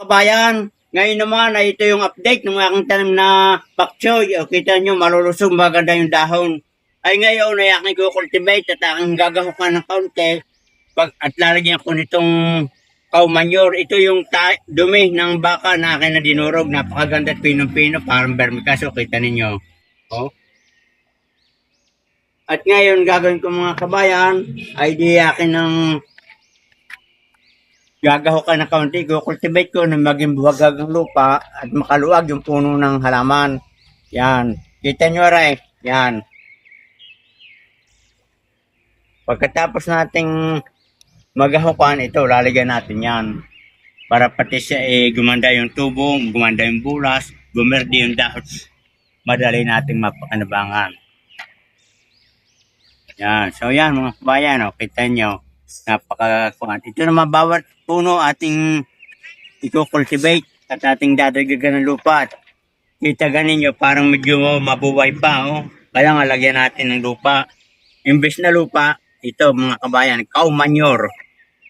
Kabayan, ngayon naman ay ito yung update ng aking tanim na pak choy. O kita nyo, malulusog, maganda yung dahon. Ay ngayon ay aking kukultivate at aking gagahukan ng kaunti. Pag, at lalagyan ko nitong manure. Ito yung dumi ng baka na akin na dinurog. Napakaganda at pinong-pino, parang vermicaso. Kita ninyo. Oh. At ngayon, gagawin ko mga kabayan, ay di akin ng gagaho ka ng kaunti, kukultivate ko na maging buwagag ang lupa at makaluwag yung puno ng halaman. Yan. Kita nyo rin. Yan. Pagkatapos nating magahukan ito, lalagyan natin yan. Para pati siya eh, gumanda yung tubo, gumanda yung bulas, gumerde yung dahon. Madali nating mapakanabangan. Yan. So yan mga kabayan, oh, kita nyo. Napaka Ito naman bawat puno ating i-cultivate at ating dadagdagan ng lupa. At kita ganin nyo, parang medyo mabuhay pa. Oh. Kaya nga lagyan natin ng lupa. Imbes na lupa, ito mga kabayan, cow manure.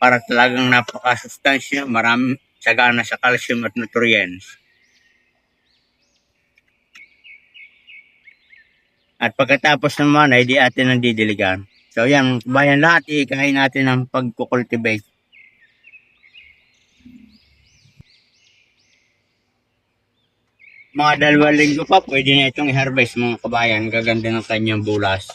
Para talagang napakasustansya, marami sagana sa calcium at nutrients. At pagkatapos naman ay di atin ang didiligan. So yan, bayan lahat, ikain natin ang pagkukultivate. Mga dalawang linggo pa, pwede na itong i-harvest mga kabayan. Gaganda ng kanyang bulas.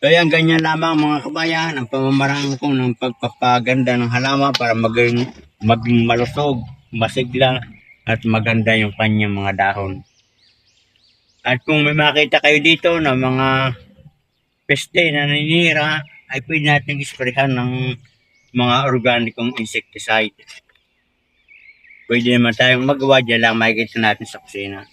So yan, ganyan lamang mga kabayan, ang pamamaraan ko ng pagpapaganda ng halaman para maging, maging malusog, masigla, at maganda yung kanyang mga dahon. At kung may makita kayo dito na mga peste na naninira, ay pwede natin isprehan ng mga organikong insecticide. Pwede naman tayong magawa dyan lang makikita natin sa kusina.